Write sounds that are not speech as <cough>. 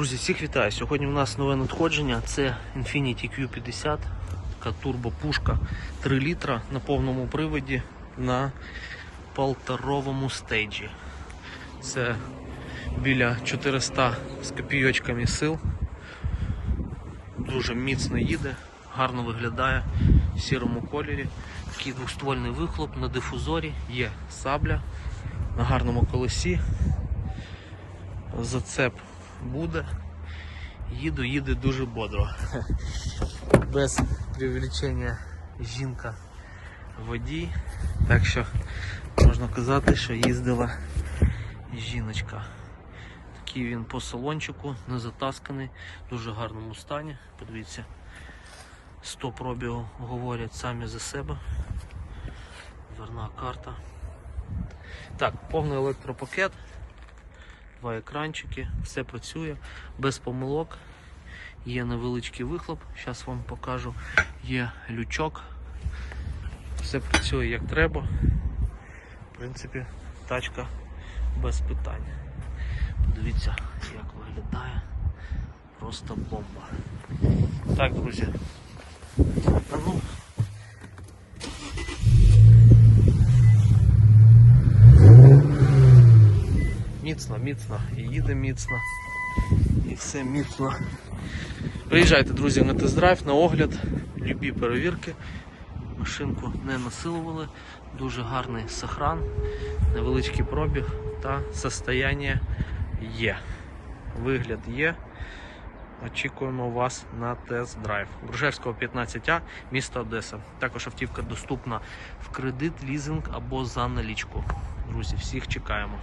Друзі, всіх вітаю! Сьогодні у нас нове надходження. Це Infiniti Q50, така турбопушка 3 літра на повному приводі на полторовому стейджі. Це біля 400 з копійочками сил. Дуже міцно їде, гарно виглядає в сірому кольорі. Такий двохствольний вихлоп на дифузорі, є сабля на гарному колесі. Зацеп буде. Їду, їде дуже бодро. <laughs> Без привлечення жінка водій. Так що можна казати, що їздила жіночка. Такий він по салончику, не затасканий, в дуже гарному стані. Подивіться, 100 пробігу говорять самі за себе. Дверна карта. Так, повний електропакет два екранчики, все працює без помилок. Є невеличкий вихлоп, зараз вам покажу. Є лючок. Все працює як треба. В принципі, тачка без питань. Подивіться, як виглядає. Просто бомба. Так, друзі. А ну, Міцно, міцно, і їде міцно, і все міцно. Приїжджайте, друзі, на тест-драйв, на огляд, любі перевірки. Машинку не насилували, дуже гарний сохран, невеличкий пробіг та состояння є. Вигляд є. Очікуємо вас на тест-драйв. Бружевського 15А, місто Одеса. Також автівка доступна в кредит, лізинг або за налічку. Друзі, всіх чекаємо.